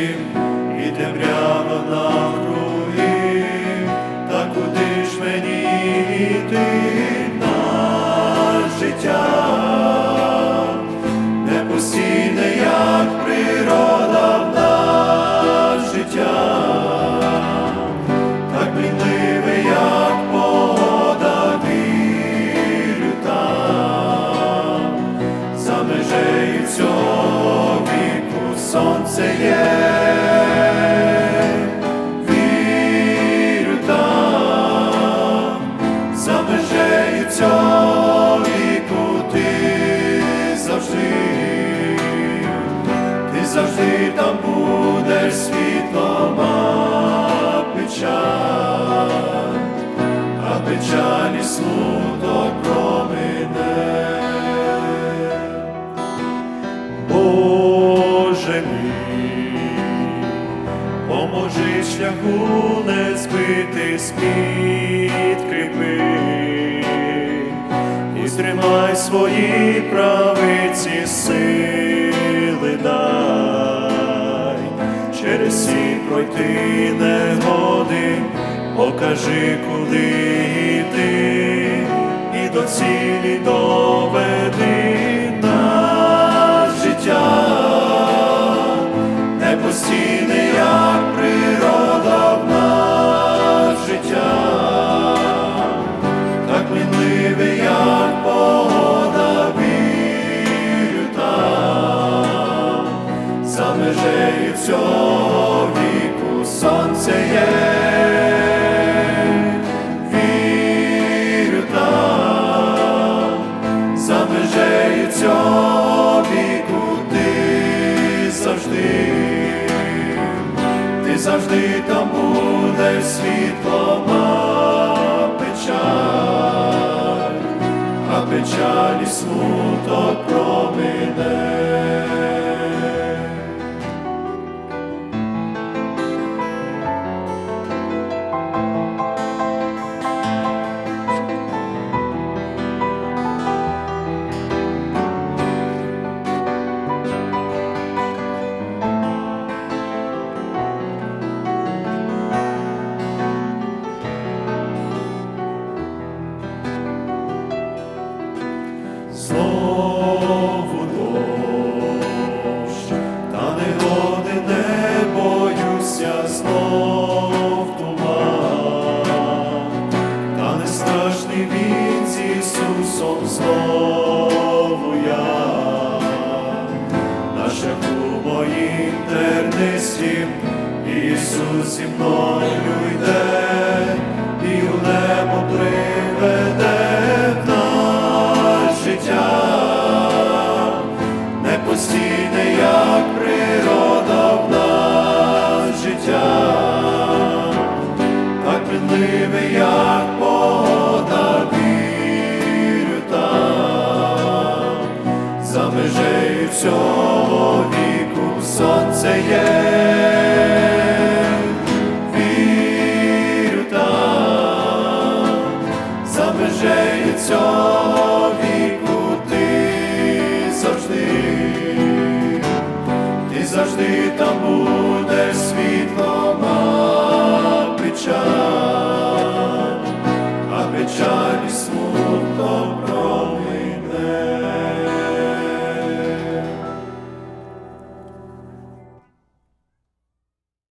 тернистім і темрява навкруги, та куди ж мені життя? Не постійне, як природа життя, так мінливе, як погода вірю там, за межею сонце є. Завжди там будеш світлом, а печаль, а печаль і смуток промине. Боже мій, поможи шляху не збити з підкріпи і стримай свої правиці негоди, покажи, куди йти, і до цілі доведи нас життя, не постійне, сонце є. Вірю там, віку ти завжди, ти завжди там будеш світлом, а печаль, а печаль і смуток Ісусом знову я, на шляху моїм тернистім, Ісус зі мною йде, за межею цього віку. Сонце є, вірю там, за межею цього віку ти завжди, ти завжди там будеш світлом на.